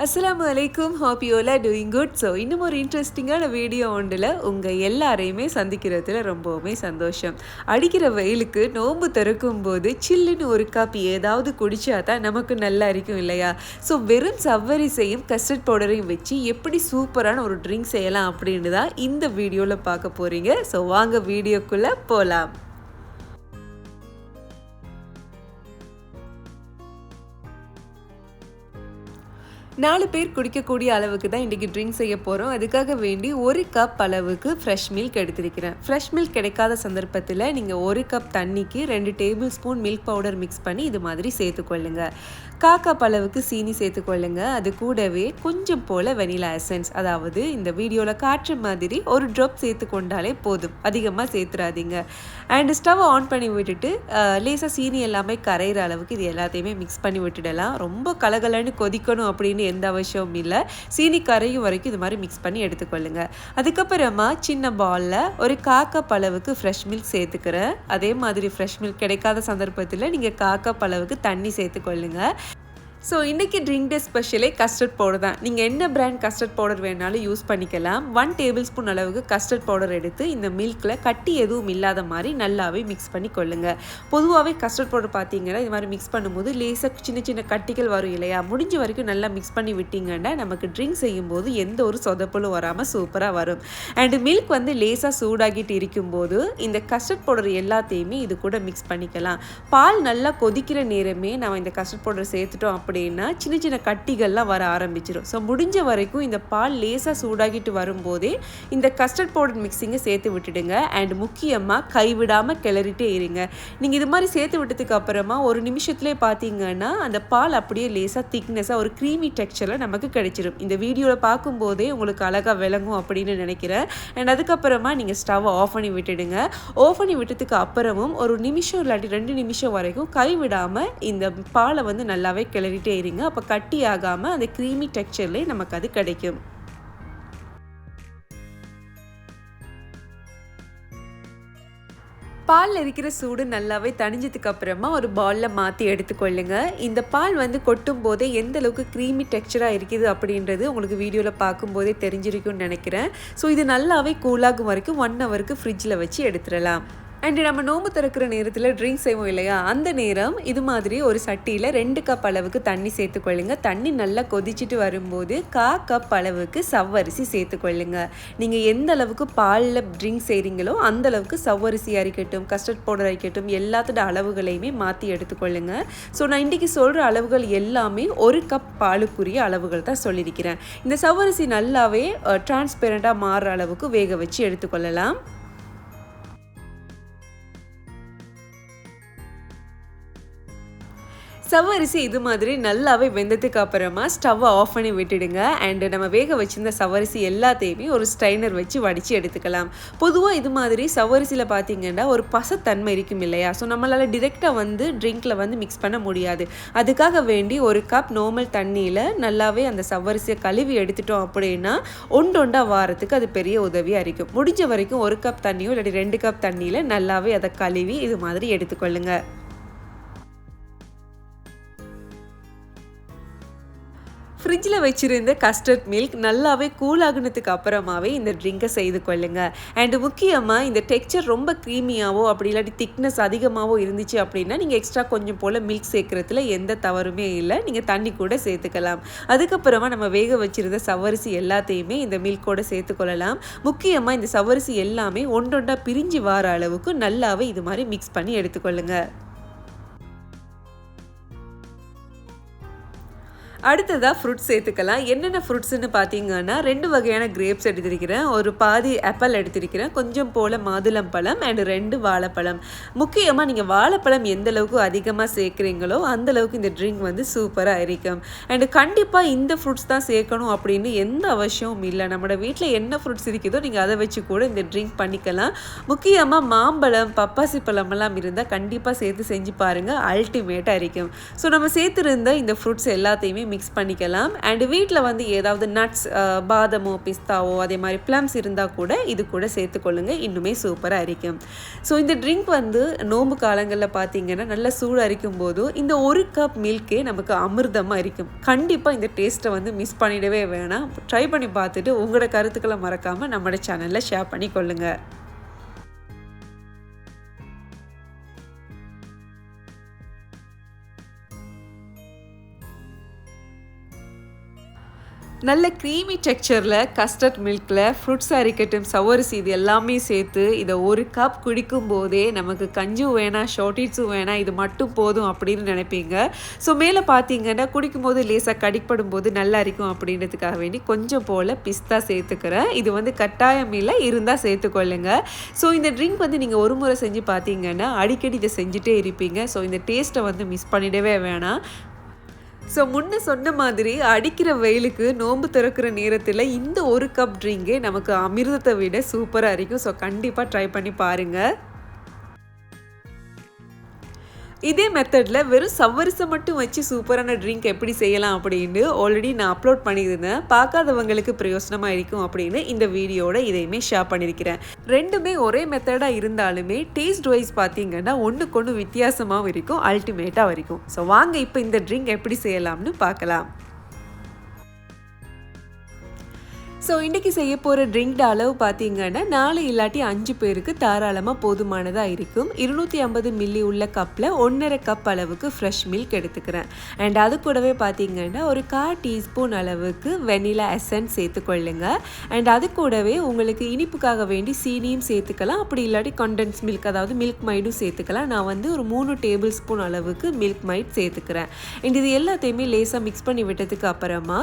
அஸ்லாம் அலைக்கும் hop doing good so இன்னும் ஒரு இன்ட்ரெஸ்டிங்கான வீடியோ ஒன்றில் உங்கள் எல்லாரையுமே சந்திக்கிறதுல ரொம்பவுமே சந்தோஷம். அடிக்கிற வெயிலுக்கு நோன்பு திறக்கும் போது சில்லுன்னு ஒரு காப்பி ஏதாவது குடிச்சா தான் நமக்கு நல்லா இருக்கும் இல்லையா? ஸோ வெறும் சவ்வரிசையும் கஸ்டர்ட் பவுடரையும் வச்சு எப்படி சூப்பரான ஒரு ட்ரிங்க் செய்யலாம் அப்படின்னு தான் இந்த வீடியோவில் பார்க்க போகிறீங்க ஸோ வாங்க வீடியோக்குள்ளே போகலாம் நாலு பேர் குடிக்கக்கூடிய அளவுக்கு தான் இன்றைக்கி ட்ரிங்க் செய்ய போகிறோம் அதுக்காக வேண்டி ஒரு கப் அளவுக்கு ஃப்ரெஷ் மில்க் எடுத்திருக்கிறேன். ஃப்ரெஷ் மில்க் கிடைக்காத சந்தர்ப்பத்தில் நீங்கள் ஒரு கப் தண்ணிக்கு ரெண்டு tablespoon milk powder mix பண்ணி இது மாதிரி சேர்த்துக்கொள்ளுங்க கா கப் அளவுக்கு சீனி சேர்த்துக்கொள்ளுங்க அது கூடவே கொஞ்சம் போல் வெனிலா எசன்ஸ் அதாவது இந்த வீடியோவில் காட்டுற மாதிரி ஒரு ட்ராப் சேர்த்து கொண்டாலே போதும். அதிகமாக சேர்த்துறாதீங்க. அண்ட் ஸ்டவ் ஆன் பண்ணி விட்டுட்டு லேசாக சீனி எல்லாமே கரையிற அளவுக்கு இது எல்லாத்தையுமே மிக்ஸ் பண்ணி விட்டுடலாம். ரொம்ப கலகலன்னு கொதிக்கணும் அப்படின்னு எந்த அவசியமும் இல்லை. சீனி கரையும் வரைக்கும் இது மாதிரி மிக்ஸ் பண்ணி எடுத்துக்கொள்ளுங்க. அதுக்கப்புறமா சின்ன பாலில் ஒரு காக்கா அளவுக்கு ஃப்ரெஷ் மில்க் சேர்த்துக்கிறேன். அதே மாதிரி ஃப்ரெஷ் மில்க் கிடைக்காத சந்தர்ப்பத்தில் நீங்கள் காக்கா அளவுக்கு தண்ணி சேர்த்துக்கொள்ளுங்க. ஸோ இன்றைக்கி ட்ரிங்க் டே ஸ்பெஷலே கஸ்டர்ட் பவுடர் தான். நீங்கள் என்ன பிராண்ட் கஸ்டர்ட் பவுடர் வேணாலும் யூஸ் பண்ணிக்கலாம். ஒன் டேபிள் ஸ்பூன் அளவுக்கு கஸ்டர்ட் பவுடர் எடுத்து இந்த மில்கில் கட்டி எதுவும் இல்லாத மாதிரி நல்லாவே மிக்ஸ் பண்ணி கொள்ளுங்கள் பொதுவாகவே கஸ்டர்ட் பவுடர் பார்த்தீங்கன்னா இது மாதிரி மிக்ஸ் பண்ணும்போது லேசாக சின்ன சின்ன கட்டிகள் வரும் இல்லையா? முடிஞ்ச வரைக்கும் நல்லா மிக்ஸ் பண்ணி விட்டீங்கன்னா நமக்கு ட்ரிங்க் செய்யும்போது எந்த ஒரு சொதப்பலும் வராமல் சூப்பராக வரும். அண்டு மில்க் வந்து லேசாக சூடாகிட்டு இருக்கும்போது இந்த கஸ்டர்ட் பவுடர் எல்லாத்தையுமே இது கூட மிக்ஸ் பண்ணிக்கலாம். பால் நல்லா கொதிக்கிற நேரமே நம்ம இந்த கஸ்டர்ட் பவுடர் சேர்த்துட்டோம் அப்படின்னா சின்ன சின்ன கட்டிகள்லாம் வர ஆரம்பிச்சிடும் ஸோ முடிஞ்ச வரைக்கும் இந்த பால் லேசாக சூடாகிட்டு வரும்போதே இந்த கஸ்டர்ட் பவுடர் மிக்ஸிங்கை சேர்த்து விட்டுடுங்க. அண்ட் முக்கியமாக கைவிடாமல் கிளறிட்டே இருங்க. நீங்கள் இது மாதிரி சேர்த்து விட்டதுக்கு அப்புறமா ஒரு நிமிஷத்துலேயே பார்த்தீங்கன்னா அந்த பால் அப்படியே லேசாக திக்னஸாக ஒரு க்ரீமி டெக்ஸ்சரில் நமக்கு கிடைச்சிடும் இந்த வீடியோவில் பார்க்கும்போதே உங்களுக்கு அழகாக விளங்கும் அப்படின்னு நினைக்கிறேன். அண்ட் அதுக்கப்புறமா நீங்கள் ஸ்டவ்வை ஆஃப் பண்ணி விட்டுடுங்க. ஆஃப் பண்ணி விட்டதுக்கு அப்புறமும் ஒரு நிமிஷம் இல்லாட்டி ரெண்டு நிமிஷம் வரைக்கும் கைவிடாமல் இந்த பாலை வந்து நல்லாவே கிளறி கிளறிட்டே இருங்க. அப்போ கட்டி ஆகாமல் அந்த க்ரீமி டெக்ஸ்சர்லேயே நமக்கு அது கிடைக்கும். பாலில் இருக்கிற சூடு நல்லாவே தணிஞ்சதுக்கு அப்புறமா ஒரு பாலில் மாற்றி எடுத்துக்கொள்ளுங்க. இந்த பால் வந்து கொட்டும் போதே எந்த அளவுக்கு க்ரீமி டெக்ஸ்டராக இருக்குது அப்படின்றது உங்களுக்கு வீடியோவில் பார்க்கும்போதே தெரிஞ்சிருக்கும்னு நினைக்கிறேன். ஸோ இது நல்லாவே கூலாகும் வரைக்கும் ஒன் ஹவருக்கு ஃப்ரிட்ஜில் வச்சு எடுத்துடலாம். அண்ட் நம்ம நோம்பு திறக்கிற நேரத்தில் ட்ரிங்க் செய்வோம் இல்லையா? அந்த நேரம் இது மாதிரி ஒரு சட்டியில் ரெண்டு கப் அளவுக்கு தண்ணி சேர்த்துக்கொள்ளுங்க தண்ணி நல்லா கொதிச்சுட்டு வரும்போது கா கப் அளவுக்கு சவ்வரிசி சேர்த்துக்கொள்ளுங்க நீங்கள் எந்த அளவுக்கு பாலில் ட்ரிங்க் செய்கிறீங்களோ அந்த அளவுக்கு சவ்வரிசியாக இருக்கட்டும் கஸ்டர்ட் பவுடர் அரிக்கட்டும் எல்லாத்தோட அளவுகளையுமே மாற்றி எடுத்துக்கொள்ளுங்க ஸோ நான் இன்றைக்கி சொல்கிற அளவுகள் எல்லாமே ஒரு கப் பாலுக்குரிய அளவுகள் தான் சொல்லியிருக்கிறேன். இந்த சவ்வரிசி நல்லாவே டிரான்ஸ்பெரண்ட்டாக மாறுற அளவுக்கு வேக வச்சு எடுத்துக்கொள்ளலாம் சவரிசி இது மாதிரி நல்லாவே வெந்ததுக்கு அப்புறமா ஸ்டவ்வை ஆஃப் பண்ணி விட்டுடுங்க. அண்டு நம்ம வேக வச்சிருந்த சவரிசி எல்லாத்தையுமே ஒரு ஸ்ட்ரைனர் வச்சு வடித்து எடுத்துக்கலாம். பொதுவாக இது மாதிரி சவ்வரிசியில் பார்த்தீங்கன்னா ஒரு பசத்தன்மை இருக்கும் இல்லையா? ஸோ நம்மளால் டிரெக்டாக வந்து ட்ரிங்க்கில் வந்து மிக்ஸ் பண்ண முடியாது. அதுக்காக வேண்டி ஒரு கப் நார்மல் தண்ணியில் நல்லாவே அந்த சவ்வரிசியை கழுவி எடுத்துட்டோம் அப்படின்னா ஒண்டொண்டா வாரத்துக்கு அது பெரிய உதவியாக இருக்கும். முடிஞ்ச வரைக்கும் ஒரு கப் தண்ணியோ இல்லாட்டி ரெண்டு கப் தண்ணியில் நல்லாவே அதை கழுவி இது மாதிரி எடுத்துக்கொள்ளுங்கள் ஃப்ரிட்ஜில் வச்சுருந்த கஸ்டர்ட் மில்க் நல்லாவே கூல் ஆகினதுக்கு அப்புறமாவே இந்த ட்ரிங்கை செய்து கொள்ளுங்க. அண்டு முக்கியமாக இந்த டெக்ஸ்சர் ரொம்ப க்ரீமியாவோ அப்படி இல்லாட்டி திக்னஸ் அதிகமாகவோ இருந்துச்சு அப்படின்னா நீங்கள் எக்ஸ்ட்ரா கொஞ்சம் போல் மில்க் சேர்க்குறதுல எந்த தவறுமே இல்லை. நீங்கள் தண்ணி கூட சேர்த்துக்கலாம். அதுக்கப்புறமா நம்ம வேக வச்சுருந்த சவரிசி எல்லாத்தையுமே இந்த மில்கோட சேர்த்துக்கொள்ளலாம் முக்கியமாக இந்த சவரிசி எல்லாமே ஒன்றொண்டா பிரிஞ்சு வர அளவுக்கு நல்லாவே இது மாதிரி மிக்ஸ் பண்ணி எடுத்துக்கொள்ளுங்கள் அடுத்ததாக ஃப்ரூட்ஸ் சேர்த்துக்கலாம். என்னென்ன ஃப்ரூட்ஸ்னு பார்த்தீங்கன்னா ரெண்டு வகையான கிரேப்ஸ் எடுத்திருக்கிறேன். ஒரு பாதி ஆப்பிள் எடுத்திருக்கிறேன். கொஞ்சம் போல் மாதுளம்பழம் அண்ட் ரெண்டு வாழைப்பழம். முக்கியமாக நீங்கள் வாழைப்பழம் எந்த அளவுக்கு அதிகமாக சேர்க்குறீங்களோ அந்த அளவுக்கு இந்த ட்ரிங்க் வந்து சூப்பராக இருக்கும். அண்டு கண்டிப்பாக இந்த ஃப்ரூட்ஸ் தான் சேர்க்கணும் அப்படின்னு எந்த அவசியமும் இல்லை. நம்மளோட வீட்டில் என்ன ஃப்ரூட்ஸ் இருக்குதோ நீங்கள் அதை வச்சு கூட இந்த ட்ரிங்க் பண்ணிக்கலாம். முக்கியமாக மாம்பழம் பப்பாசி பழமெல்லாம் இருந்தால் கண்டிப்பாக சேர்த்து செஞ்சு பாருங்கள் அல்டிமேட்டாக இருக்கும். ஸோ நம்ம சேர்த்துருந்த இந்த ஃப்ரூட்ஸ் எல்லாத்தையுமே மிக்ஸ் பண்ணிக்கலாம். அண்ட் வீட்டில் வந்து ஏதாவது நட்ஸ் பாதமோ பிஸ்தாவோ அதே மாதிரி ப்ளம்ஸ் இருந்தால் கூட இது கூட சேர்த்துக்கொள்ளுங்க இன்னுமே சூப்பராக இருக்கும். ஸோ இந்த ட்ரிங்க் வந்து நோம்பு காலங்களில் பார்த்தீங்கன்னா நல்லா சூடு அரிக்கும் போதும் இந்த ஒரு கப் மில்கே நமக்கு அமிர்தமாக இருக்கும். கண்டிப்பாக இந்த டேஸ்ட்டை வந்து மிஸ் பண்ணிடவே வேணாம். ட்ரை பண்ணி பார்த்துட்டு உங்களோட கருத்துக்களை மறக்காமல் நம்மளோட சேனலில் ஷேர் பண்ணி கொள்ளுங்கள் நல்ல க்ரீமி டெக்ஸ்சரில் கஸ்டர்ட் மில்கில் ஃப்ரூட்ஸ் அரிக்கட்டும் சவரிசி இது எல்லாமே சேர்த்து இதை ஒரு கப் குடிக்கும் போதே நமக்கு கஞ்சும் வேணாம் ஷார்டேஜும் வேணாம் இது மட்டும் போதும் அப்படின்னு நினைப்பீங்க. ஸோ மேலே பார்த்தீங்கன்னா குடிக்கும் போது லேசாக கடிப்படும் போது நல்லா இருக்கும் அப்படின்றதுக்காக வேண்டி கொஞ்சம் போல் பிஸ்தா சேர்த்துக்கிறேன். இது வந்து கட்டாயம் இல்லை இருந்தால் சேர்த்துக்கொள்ளுங்க. ஸோ இந்த ட்ரிங்க் வந்து நீங்கள் ஒரு முறை செஞ்சு பார்த்தீங்கன்னா அடிக்கடி இதை செஞ்சுட்டே இருப்பீங்க. ஸோ இந்த டேஸ்ட்டை வந்து மிஸ் பண்ணிடவே வேணாம். ஸோ முன்ன சொன்ன மாதிரி அடிக்கிற வெயிலுக்கு நோன்பு திறக்கிற நேரத்தில் இந்த ஒரு கப் ட்ரிங்கே நமக்கு அமிர்தத்தை விட சூப்பராக இருக்கும். ஸோ கண்டிப்பாக ட்ரை பண்ணி பாருங்கள் இதே மெத்தடில் வெறும் சவ்வரிசை மட்டும் வச்சு சூப்பரான ட்ரிங்க் எப்படி செய்யலாம் அப்படின்னு ஆல்ரெடி நான் அப்லோட் பண்ணியிருந்தேன். பார்க்காதவங்களுக்கு பிரயோசனமாக இருக்கும் அப்படின்னு இந்த வீடியோட இதையுமே ஷேர் பண்ணியிருக்கிறேன். ரெண்டுமே ஒரே மெத்தடாக இருந்தாலுமே டேஸ்ட் வைஸ் பார்த்தீங்கன்னா ஒன்றுக்கு ஒன்று வித்தியாசமாகவும் இருக்கும் அல்டிமேட்டாக வரைக்கும் ஸோ வாங்க இப்போ இந்த ட்ரிங்க் எப்படி செய்யலாம்னு பார்க்கலாம். ஸோ இன்றைக்கி செய்ய போகிற ட்ரிங்க்ட அளவு பார்த்தீங்கன்னா நாலு இல்லாட்டி அஞ்சு பேருக்கு தாராளமாக போதுமானதாக இருக்கும். இருநூற்றி ஐம்பது மில்லி உள்ள கப்பில் ஒன்றரை கப் அளவுக்கு ஃப்ரெஷ் மில்க் எடுத்துக்கிறேன். அண்ட் அது கூடவே பார்த்தீங்கன்னா ஒரு கால் டீஸ்பூன் அளவுக்கு வெனிலா எசன்ஸ் சேர்த்துக்கொள்ளுங்க அண்ட் அது கூடவே உங்களுக்கு இனிப்புக்காக வேண்டி சீனியும் சேர்த்துக்கலாம். அப்படி இல்லாட்டி கண்டென்ஸ் மில்க் அதாவது மில்க் மைடும் சேர்த்துக்கலாம். நான் வந்து ஒரு மூணு டேபிள் ஸ்பூன் அளவுக்கு மில்க் மைட் சேர்த்துக்கிறேன். அண்ட் இது எல்லாத்தையுமே லேசாக மிக்ஸ் பண்ணி விட்டதுக்கு அப்புறமா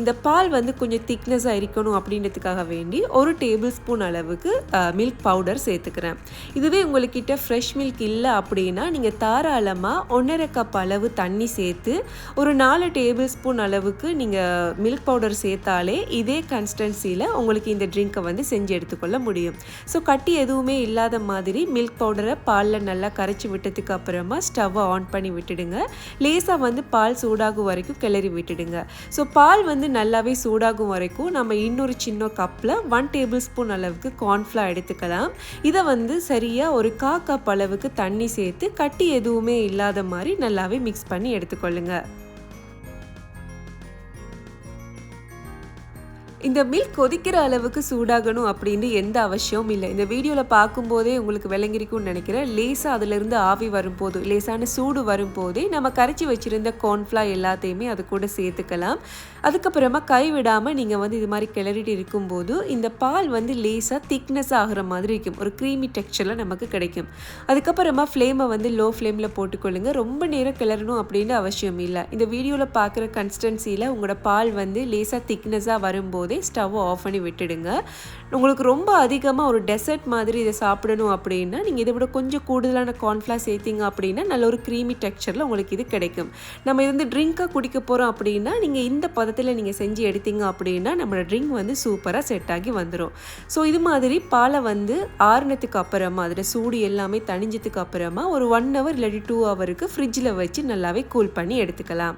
இந்த பால் வந்து கொஞ்சம் திக்னஸாக இருக்கணும். இருக்கணும் அப்படின்றதுக்காக வேண்டி ஒரு டேபிள் ஸ்பூன் அளவுக்கு மில்க் பவுடர் சேர்த்துக்கிறேன். இதுவே உங்கள்கிட்ட ஃப்ரெஷ் மில்க் இல்லை அப்படின்னா நீங்கள் தாராளமாக ஒன்றரை கப் அளவு தண்ணி சேர்த்து ஒரு நாலு டேபிள் ஸ்பூன் அளவுக்கு நீங்கள் மில்க் பவுடர் சேர்த்தாலே இதே கன்சிஸ்டன்சியில் உங்களுக்கு இந்த ட்ரிங்க்கை வந்து செஞ்சு எடுத்துக்கொள்ள முடியும். ஸோ கட்டி எதுவுமே இல்லாத மாதிரி மில்க் பவுடரை பாலில் நல்லா கரைச்சி விட்டதுக்கு அப்புறமா ஸ்டவ்வை ஆன் பண்ணி விட்டுடுங்க. லேசாக வந்து பால் சூடாகும் வரைக்கும் கிளறி விட்டுடுங்க. ஸோ பால் வந்து நல்லாவே சூடாகும் வரைக்கும் நம்ம இன்னொரு சின்ன கப்பில் ஒன் டேபிள் ஸ்பூன் அளவுக்கு கார்ன்ஃப்ளா எடுத்துக்கலாம். இதை வந்து சரியாக ஒரு கா கப் அளவுக்கு தண்ணி சேர்த்து கட்டி எதுவுமே இல்லாத மாதிரி நல்லாவே மிக்ஸ் பண்ணி எடுத்துக்கொள்ளுங்கள் இந்த மில்க் கொதிக்கிற அளவுக்கு சூடாகணும் அப்படின்னு எந்த அவசியமும் இல்லை. இந்த வீடியோவில் பார்க்கும்போதே உங்களுக்கு விளங்கிருக்கும்னு நினைக்கிறேன். லேசாக அதிலிருந்து ஆவி வரும்போது லேசான சூடு வரும்போதே நம்ம கரைச்சி வச்சுருந்த கார்ன்ஃப்ளா எல்லாத்தையுமே அது கூட சேர்த்துக்கலாம். அதுக்கப்புறமா கை விடாமல் நீங்கள் வந்து இது மாதிரி கிளறிட்டு இருக்கும்போது இந்த பால் வந்து லேசாக திக்னஸ் ஆகிற மாதிரி இருக்கும். ஒரு க்ரீமி டெக்ஸ்சரில் நமக்கு கிடைக்கும். அதுக்கப்புறமா ஃப்ளேமை வந்து லோ ஃப்ளேமில் போட்டுக்கொள்ளுங்க. ரொம்ப நேரம் கிளறணும் அப்படின்னு அவசியம் இல்லை. இந்த வீடியோவில் பார்க்குற கன்சிஸ்டன்சியில் உங்களோட பால் வந்து லேசாக திக்னஸாக வரும்போது போதே ஸ்டவ்வை ஆஃப் பண்ணி விட்டுடுங்க. உங்களுக்கு ரொம்ப அதிகமாக ஒரு டெசர்ட் மாதிரி இதை சாப்பிடணும் அப்படின்னா நீங்கள் இதை விட கொஞ்சம் கூடுதலான கார்ன்ஃப்ளார் சேர்த்திங்க அப்படின்னா நல்ல ஒரு க்ரீமி டெக்ஸ்சரில் உங்களுக்கு இது கிடைக்கும். நம்ம இது வந்து ட்ரிங்க்காக குடிக்க போகிறோம் அப்படின்னா நீங்கள் இந்த பதத்தில் நீங்கள் செஞ்சு எடுத்தீங்க அப்படின்னா நம்மளோட ட்ரிங்க் வந்து சூப்பராக செட் ஆகி வந்துடும் ஸோ இது மாதிரி பாலை வந்து ஆறுனத்துக்கு அப்புறமா அதில் சூடு எல்லாமே தணிஞ்சதுக்கு அப்புறமா ஒரு ஒன் ஹவர் இல்லாட்டி டூ ஹவருக்கு ஃப்ரிட்ஜில் வச்சு நல்லாவே கூல் பண்ணி எடுத்துக்கலாம்.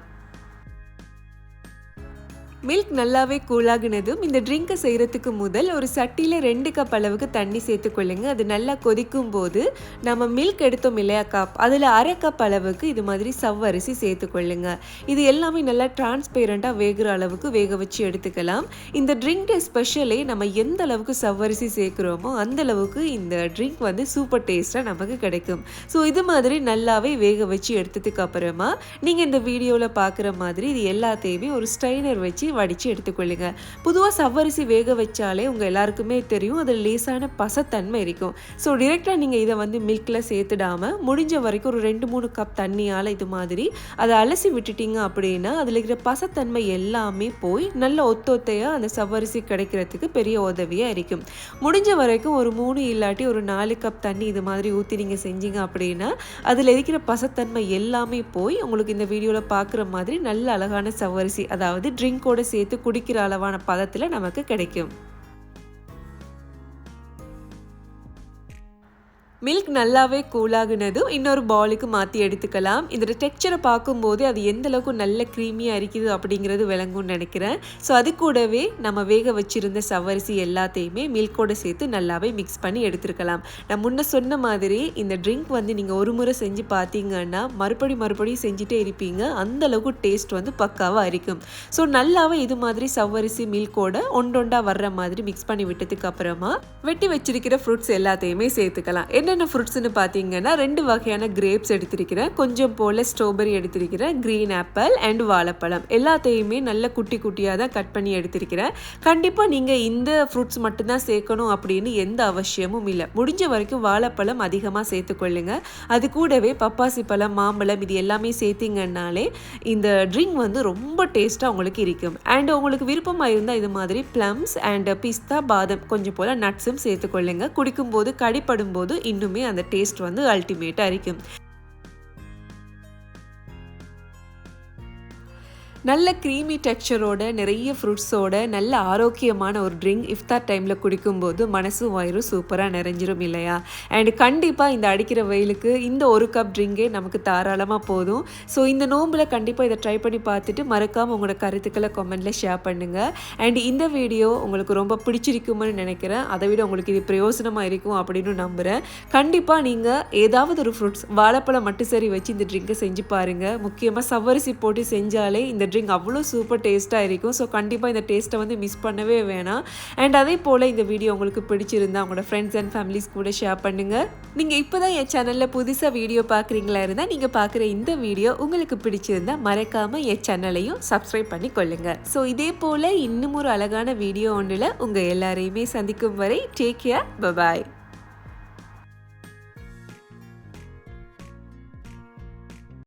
மில்க் நல்லாவே கூலாகினதும் இந்த ட்ரிங்கை செய்கிறதுக்கு முதல் ஒரு சட்டியில் ரெண்டு கப் அளவுக்கு தண்ணி சேர்த்துக்கொள்ளுங்க அது நல்லா கொதிக்கும் போது நம்ம மில்க் எடுத்தோம் இல்லையா கப் அதில் அரை கப் அளவுக்கு இது மாதிரி சவ்வரிசி சேர்த்துக்கொள்ளுங்க இது எல்லாமே நல்லா டிரான்ஸ்பேரண்ட்டாக வேகிற அளவுக்கு வேக வச்சு எடுத்துக்கலாம். இந்த ட்ரிங்க் ஸ்பெஷலே நம்ம எந்த அளவுக்கு சவ்வரிசி சேர்க்குறோமோ அந்த அளவுக்கு இந்த ட்ரிங்க் வந்து சூப்பர் டேஸ்ட்டாக நமக்கு கிடைக்கும். ஸோ இது மாதிரி நல்லாவே வேக வச்சு எடுத்ததுக்கு அப்புறமா நீங்கள் இந்த வீடியோவில் பார்க்குற மாதிரி இது எல்லாத்தையுமே ஒரு ஸ்ட்ரைனர் வச்சு வடித்து எடுத்துக்கொள்ளுங்க. பொதுவாக சவ்வரிசி வேக வச்சாலே உங்கள் எல்லாருக்குமே தெரியும். அதில் லேசான பசத்தன்மை இருக்கும். ஸோ டிரெக்டாக நீங்கள் இதை வந்து மில்கில் சேர்த்துடாமல் முடிஞ்ச வரைக்கும் ஒரு ரெண்டு மூணு கப் தண்ணியால் இது மாதிரி அதை அலசி விட்டுட்டீங்க அப்படின்னா அதில் இருக்கிற பசத்தன்மை எல்லாமே போய் நல்ல ஒத்தொத்தையாக அந்த சவ்வரிசி கிடைக்கிறதுக்கு பெரிய உதவியாக இருக்கும். முடிஞ்ச வரைக்கும் ஒரு மூணு இல்லாட்டி ஒரு நாலு கப் தண்ணி இது மாதிரி ஊற்றி நீங்கள் செஞ்சீங்க அப்படின்னா அதில் இருக்கிற பசத்தன்மை எல்லாமே போய் உங்களுக்கு இந்த வீடியோவில் பார்க்குற மாதிரி நல்ல அழகான சவ்வரிசி அதாவது ட்ரிங்கோட சேர்த்து குடிக்கிற அளவான பதத்தில் நமக்கு கிடைக்கும். மில்க் நல்லாவே கூலாகினதும் இன்னொரு பவுலுக்கு மாற்றி எடுத்துக்கலாம். இதோட டெக்ஸ்சரை பார்க்கும்போது அது எந்த அளவுக்கு நல்ல க்ரீமியாக இருக்குது அப்படிங்கிறது விளங்கும்னு நினைக்கிறேன். ஸோ அது கூடவே நம்ம வேக வச்சிருந்த சவரிசி எல்லாத்தையுமே மில்கோட சேர்த்து நல்லாவே மிக்ஸ் பண்ணி எடுத்துருக்கலாம். நான் முன்ன சொன்ன மாதிரி இந்த ட்ரிங்க் வந்து நீங்கள் ஒரு முறை செஞ்சு பார்த்தீங்கன்னா மறுபடி மறுபடியும் செஞ்சுட்டே இருப்பீங்க. அந்த அளவுக்கு டேஸ்ட் வந்து பக்காவாக இருக்கும். ஸோ நல்லாவே இது மாதிரி சவ்வரிசி மில்கோட ஒன்றொண்டா வர்ற மாதிரி மிக்ஸ் பண்ணி விட்டதுக்கு அப்புறமா வெட்டி வச்சிருக்கிற ஃப்ரூட்ஸ் எல்லாத்தையுமே சேர்த்துக்கலாம். என்னென்ன ஃப்ரூட்ஸ்னு பார்த்தீங்கன்னா ரெண்டு வகையான கிரேப்ஸ் எடுத்திருக்கிறேன். கொஞ்சம் போல் ஸ்ட்ராபெரி எடுத்திருக்கிறேன் க்ரீன் ஆப்பிள் அண்ட் வாழைப்பழம். எல்லாத்தையுமே நல்ல குட்டி குட்டியாக தான் கட் பண்ணி எடுத்திருக்கிறேன். கண்டிப்பாக நீங்கள் இந்த ஃப்ரூட்ஸ் மட்டும்தான் சேர்க்கணும் அப்படின்னு எந்த அவசியமும் இல்லை. முடிஞ்ச வரைக்கும் வாழைப்பழம் அதிகமாக சேர்த்துக்கொள்ளுங்க அது கூடவே பப்பாசி பழம் மாம்பழம் இது எல்லாமே சேர்த்திங்கன்னாலே இந்த ட்ரிங்க் வந்து ரொம்ப டேஸ்ட்டாக உங்களுக்கு இருக்கும். அண்ட் உங்களுக்கு விருப்பமாக இருந்தால் இது மாதிரி ப்ளம்ஸ் அண்ட் பிஸ்தா பாதம் கொஞ்சம் போல் நட்ஸும் சேர்த்துக்கொள்ளுங்க குடிக்கும்போது கடிப்படும் போது இன்னுமே இன்னுமே அந்த டேஸ்ட் வந்து அல்டிமேட்டாக இருக்கும். நல்ல க்ரீமி டெக்ஸ்சரோட நிறைய ஃப்ரூட்ஸோட நல்ல ஆரோக்கியமான ஒரு ட்ரிங்க் இஃப்தார் டைமில் குடிக்கும்போது மனசும் வயிறும் சூப்பராக நிறைஞ்சிரும் இல்லையா? அண்ட் கண்டிப்பாக இந்த அடிக்கிற வெயிலுக்கு இந்த ஒரு கப் ட்ரிங்கே நமக்கு தாராளமாக போதும். ஸோ இந்த நோம்பில் கண்டிப்பாக இதை ட்ரை பண்ணி பார்த்துட்டு மறக்காமல் உங்களோட கருத்துக்களை கமெண்ட்டில் ஷேர் பண்ணுங்கள் அண்ட் இந்த வீடியோ உங்களுக்கு ரொம்ப பிடிச்சிருக்கும்னு நினைக்கிறேன். அதை விட உங்களுக்கு இது பிரயோசனமாக இருக்கும் அப்படின்னு நம்புகிறேன் கண்டிப்பாக நீங்கள் ஏதாவது ஒரு ஃப்ரூட்ஸ் வாழைப்பழம் மட்டும் சரி வச்சு இந்த ட்ரிங்கை செஞ்சு பாருங்கள் முக்கியமாக சவ்வரிசி போட்டு செஞ்சாலே இந்த ட்ரிங்க் அவ்வளோ சூப்பர் டேஸ்ட்டாக இருக்கும். ஸோ கண்டிப்பாக இந்த டேஸ்ட்டை வந்து மிஸ் பண்ணவே வேணாம். அண்ட் அதே போல் இந்த வீடியோ உங்களுக்கு பிடிச்சிருந்தா உங்களோட ஃப்ரெண்ட்ஸ் அண்ட் ஃபேமிலிஸ் கூட ஷேர் பண்ணுங்கள் நீங்கள் இப்போ தான் என் சேனலில் புதுசாக வீடியோ பார்க்குறீங்களா இருந்தால் நீங்கள் பார்க்குற இந்த வீடியோ உங்களுக்கு பிடிச்சிருந்தா மறக்காமல் என் சேனலையும் சப்ஸ்கிரைப் பண்ணி கொள்ளுங்கள் ஸோ இதே போல் இன்னும் ஒரு அழகான வீடியோ ஒன்றில் உங்கள் எல்லாரையுமே சந்திக்கும் வரை டேக் கேர் பபாய்